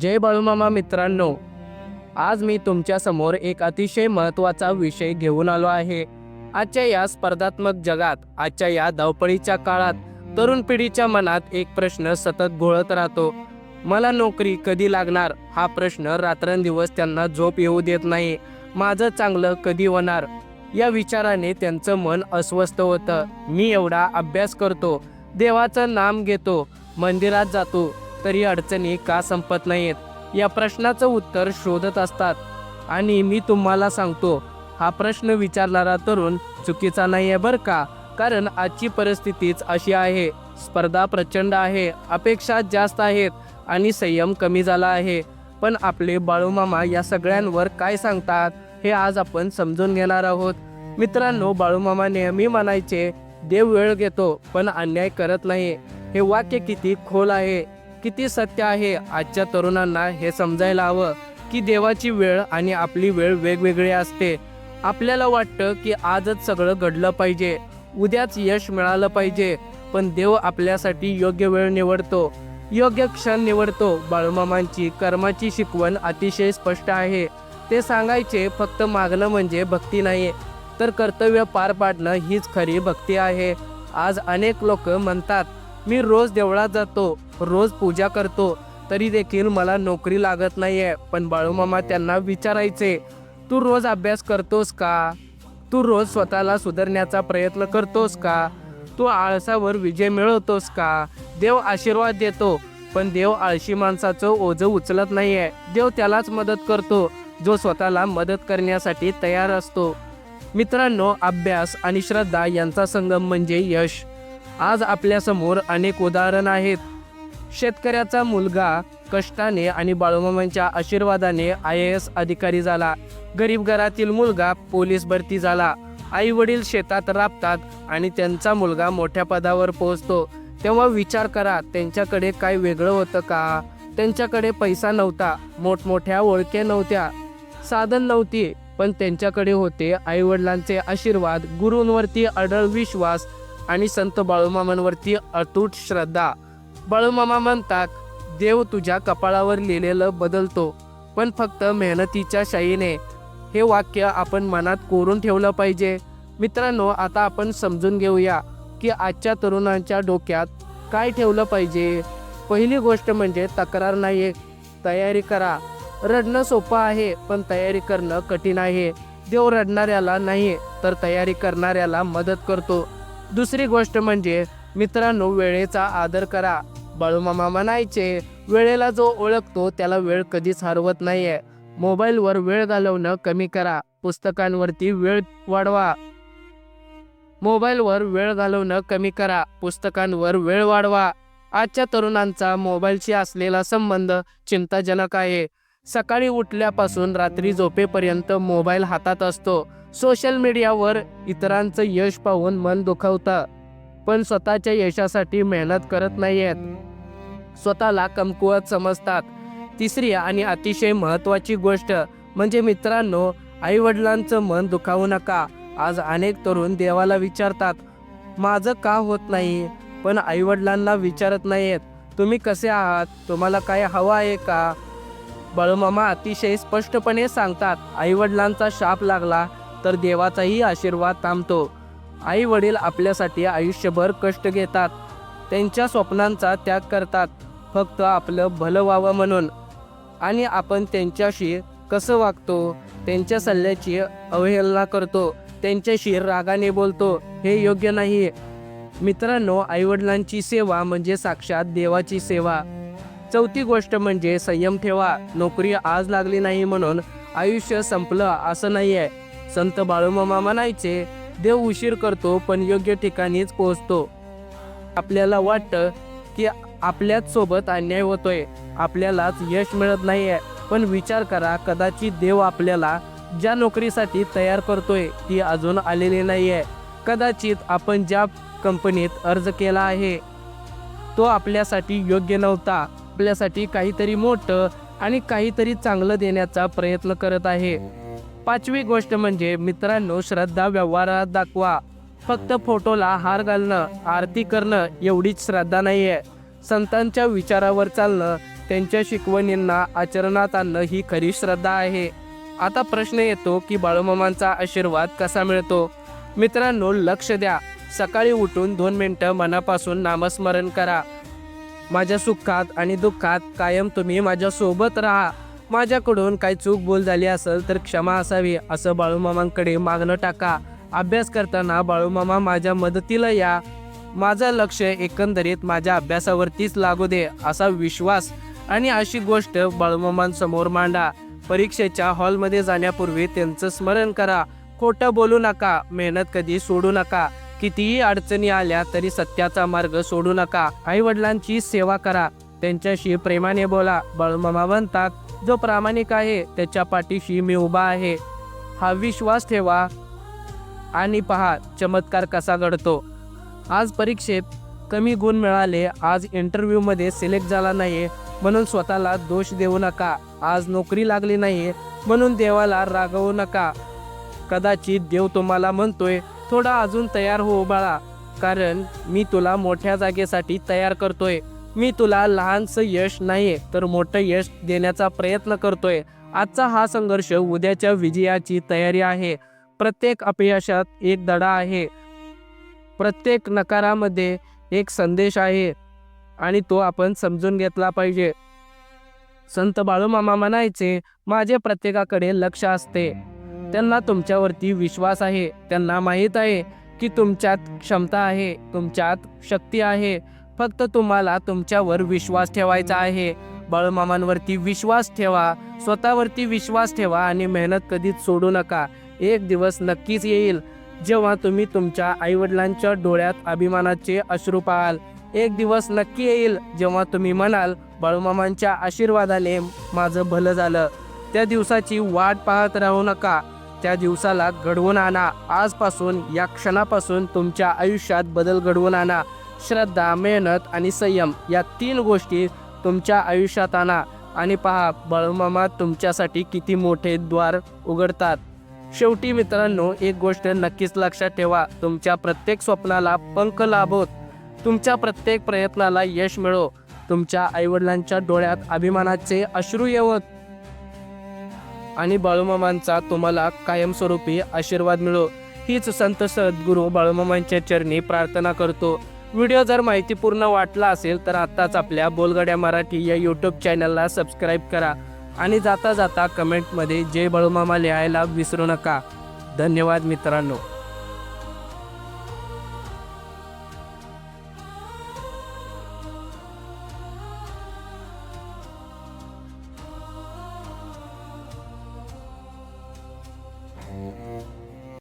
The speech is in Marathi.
जय बाळूमामा मित्रांनो आज मी तुमच्यासमोर एक अतिशय महत्त्वाचा विषय घेऊन आलो आहे. आजच्या या स्पर्धात्मक जगात आजच्या या धावपळीच्या काळात तरुण पिढीच्या मनात एक प्रश्न सतत घोळत राहतो. मला नोकरी कधी लागणार? हा प्रश्न रात्रंदिवस त्यांना झोप येऊ देत नाही. माझं चांगलं कधी होणार? या विचाराने त्यांचं मन अस्वस्थ होतं. मी एवढा अभ्यास करतो. देवाचं नाम घेतो. मंदिरात जातो. तरी अडचणी का संपत नाहीत या प्रश्नाचं उत्तर शोधत असतात. आणि मी तुम्हाला सांगतो हा प्रश्न विचारणारा तरुण चुकीचा नाही आहे बरं का? कारण आजची परिस्थितीच अशी आहे. स्पर्धा प्रचंड आहे अपेक्षा जास्त आहेत आणि संयम कमी झाला आहे. पण आपले बाळूमामा या सगळ्यांवर काय सांगतात हे आज आपण समजून घेणार आहोत. मित्रांनो बाळूमामा नेहमी म्हणायचे देव वेळ घेतो पण अन्याय करत नाही. हे वाक्य किती खोल आहे. किती सत्य आहे आजच्या तरुणांना हे समजायला हवं की देवाची वेळ आणि आपली वेळ वेगवेगळी असते. आपल्याला वाटतं की आजच सगळं घडलं पाहिजे उद्याच यश मिळालं पाहिजे पण देव आपल्यासाठी योग्य वेळ निवडतो. योग्य क्षण निवडतो. बाळूमामांची कर्माची शिकवण अतिशय स्पष्ट आहे. ते सांगायचे फक्त मागणं म्हणजे भक्ती नाही तर कर्तव्य पार पाडणं हीच खरी भक्ती आहे. आज अनेक लोक म्हणतात मी रोज देवळात जातो रोज पूजा करतो तरी देखील मला नोकरी लागत नाहीये. पण बाळूमामा त्यांना विचारायचे तू रोज अभ्यास करतोस का? तू रोज स्वतःला सुधारण्याचा प्रयत्न करतोस का? तू आळसावर विजय मिळवतोस का? देव आशीर्वाद देतो पण देव आळशी माणसाचं ओझं उचलत नाहीये. देव त्यालाच मदत करतो जो स्वतःला मदत करण्यासाठी तयार असतो. मित्रांनो अभ्यास आणि श्रद्धा यांचा संगम म्हणजे यश. आज आपल्यासमोर अनेक उदाहरण आहेत. शेतकऱ्याचा मुलगा कष्टाने आणि बाळूमामांच्या आशीर्वादाने आय एस अधिकारी झाला. गरीब घरातील मुलगा पोलीस भरती झाला. आई वडील शेतात राबतात आणि त्यांचा मुलगा मोठ्या पदावर पोहोचतो. तेव्हा विचार करा त्यांच्याकडे काय वेगळं होतं का? त्यांच्याकडे पैसा नव्हता मोठमोठ्या ओळखे नव्हत्या. साधन नव्हती पण त्यांच्याकडे होते आईवडिलांचे आशीर्वाद गुरूंवरती अडळ विश्वास आणि संत बाळूमामांवरती अतूट श्रद्धा. बाळूमामा म्हणतात देव तुझ्या कपाळावर लिहिलेलं बदलतो पण फक्त मेहनतीच्या शाईने. हे वाक्य आपण मनात कोरून ठेवलं पाहिजे. मित्रांनो आता आपण समजून घेऊया की आजच्या तरुणांच्या डोक्यात काय ठेवलं पाहिजे. पहिली गोष्ट म्हणजे तक्रार नाही तयारी करा. रडणं सोपं आहे पण तयारी करणं कठीण आहे. देव रडणाऱ्याला नाही तर तयारी करणाऱ्याला मदत करतो. दुसरी गोष्ट म्हणजे मित्रांनो वेळेचा आदर करा. बाळूमामा म्हणायचे वेळेला जो ओळखतो त्याला वेळ कधीच हरवत नाहीये. मोबाईलवर वेळ घालवणं कमी करा. पुस्तकांवरती वेळ वाढवा. मोबाईलवर वेळ घालवणं कमी करा. पुस्तकांवर वेळ वाढवा. आजच्या तरुणांचा मोबाईलशी असलेला संबंध चिंताजनक आहे. सकाळी उठल्यापासून रात्री झोपेपर्यंत मोबाईल हातात असतो. सोशल मीडियावर इतरांचं यश पाहून मन दुखावतं. पण स्वतःच्या यशासाठी मेहनत करत नाहीयेत. स्वतःला कमकुवत समजतात. तिसरी आणि अतिशय महत्त्वाची गोष्ट म्हणजे मित्रांनो आईवडिलांचं मन दुखावू नका. आज अनेक तरुण देवाला विचारतात माझं का होत नाही? पण आईवडिलांना विचारत नाहीयेत तुम्ही कसे आहात? तुम्हाला काय हवं आहे का? बळमामा अतिशय स्पष्टपणे सांगतात आईवडिलांचा शाप लागला तर देवाचाही आशीर्वाद थांबतो. आई वडील आपल्यासाठी आयुष्यभर कष्ट घेतात. त्यांच्या स्वप्नांचा त्याग करतात. फक्त आपलं भलं व्हावं म्हणून. आणि आपण त्यांच्याशी कसं वागतो त्यांच्या सल्ल्याची अवहेलना करतो त्यांच्याशी रागाने बोलतो हे योग्य नाही. मित्रांनो आईवडिलांची सेवा म्हणजे साक्षात देवाची सेवा. चौथी गोष्ट म्हणजे संयम ठेवा. नोकरी आज लागली नाही म्हणून आयुष्य संपलं असं नाही आहे संत बाळूमामा म्हणायचे देव उशीर करतो पण योग्य ठिकाणीच पोहोचतो. आपल्याला वाटतं की आपल्याच सोबत अन्याय होतोय. आपल्यालाच यश मिळत नाहीये. पण विचार करा कदाचित देव आपल्याला ज्या नोकरीसाठी तयार करतोय ती अजून आलेली नाहीये. कदाचित आपण ज्या कंपनीत अर्ज केला आहे तो आपल्यासाठी योग्य नव्हता. आपल्यासाठी काहीतरी मोठं आणि काहीतरी चांगलं देण्याचा प्रयत्न करत आहे. पाचवी गोष्ट म्हणजे मित्रांनो श्रद्धा व्यवहारात दाखवा. फक्त फोटोला हार घालणं आरती करणं एवढीच श्रद्धा नाही आहे संतांच्या विचारावर चालणं त्यांच्या शिकवणींना आचरणात आणणं ही खरी श्रद्धा आहे. आता प्रश्न येतो की बाळूमामांचा आशीर्वाद कसा मिळतो? मित्रांनो लक्ष द्या. सकाळी उठून दोन मिनटं मनापासून नामस्मरण करा. माझ्या सुखात आणि दुःखात कायम तुम्ही माझ्यासोबत राहा. माझ्याकडून काही चूक बोल झाली असेल तर क्षमा असावी असं बाळूमामांकडे मागणं टाका. अभ्यास करताना बाळूमामा माझ्या मदतीला या. माझं लक्ष एकंदरीत माझ्या अभ्यासावरतीच लागू दे असा विश्वास आणि अशी गोष्ट बाळूमामांसमोर मांडा. परीक्षेच्या हॉलमध्ये जाण्यापूर्वी त्यांचं स्मरण करा. खोटं बोलू नका मेहनत कधी सोडू नका. कितीही अडचणी आल्या तरी सत्याचा मार्ग सोडू नका. आई वडिलांची सेवा करा. त्यांच्याशी प्रेमाने बोला. बाळूमामा म्हणतात जो प्रामाणिक आहे त्याच्या पाठीशी मी उभा आहे. हा विश्वास ठेवा आणि पहा चमत्कार कसा घडतो. आज परीक्षेत कमी गुण मिळाले आज इंटरव्ह्यूमध्ये सिलेक्ट झाला नाही म्हणून स्वतःला दोष देऊ नका. आज नोकरी लागली नाही म्हणून देवाला रागवू नका. कदाचित देव तुम्हाला म्हणतोय थोडा अजून तयार हो बाळा कारण मी तुला मोठ्या जागेसाठी तयार करतोय. मी तुला लहानसं यश नाही तर मोठं यश देण्याचा प्रयत्न करतोय. आजचा हा संघर्ष उद्याच्या विजयाची तयारी आहे. प्रत्येक अपयशात एक दडा आहे. प्रत्येक नकारामध्ये एक संदेश आहे आणि तो आपण समजून घेतला पाहिजे. संत बाळूमामा म्हणायचे माझे प्रत्येकाकडे लक्ष असते. त्यांना तुमच्यावरती विश्वास आहे. त्यांना माहीत आहे की तुमच्यात क्षमता आहे तुमच्यात शक्ती आहे. फक्त तुम्हाला तुमच्यावर विश्वास ठेवायचा आहे. बळमामांवरती विश्वास ठेवा. स्वतःवरती विश्वास ठेवा आणि मेहनत कधीच सोडू नका. एक दिवस नक्कीच येईल. जेव्हा तुम्ही तुमच्या आईवडिलांच्या डोळ्यात अभिमानाचे अश्रू पाहाल एक दिवस नक्की येईल. जेव्हा तुम्ही म्हणाल बाळूमामांच्या आशीर्वादाने माझं भलं झालं. त्या दिवसाची वाट पाहत राहू नका. त्या दिवसाला घडवून आणा. आजपासून या क्षणापासून तुमच्या आयुष्यात बदल घडवून आणा. श्रद्धा मेहनत आणि संयम या तीन गोष्टी तुमच्या आयुष्यात आणा आणि पहा बळमामा तुमच्यासाठी किती मोठे द्वार उघडतात. शेवटी मित्रांनो एक गोष्ट नक्कीच लक्षात ठेवा. तुमच्या प्रत्येक स्वप्नाला पंख लाभोत. तुमच्या प्रत्येक प्रयत्नाला यश मिळो. तुमच्या आईवडिलांच्या डोळ्यात अभिमानाचे अश्रू येवत. आणि बाळूमामांचा तुम्हाला कायमस्वरूपी आशीर्वाद मिळो. हीच संत सद्गुरू बाळूमामांच्या चरणी प्रार्थना करतो. व्हिडिओ जर माहितीपूर्ण वाटला असेल तर आत्ताच आपल्या बोलगड्या मराठी या यूट्यूब चॅनलला सबस्क्राईब करा आणि जाता जाता कमेंटमध्ये जय बळूमामा लिहायला विसरू नका. धन्यवाद मित्रांनो.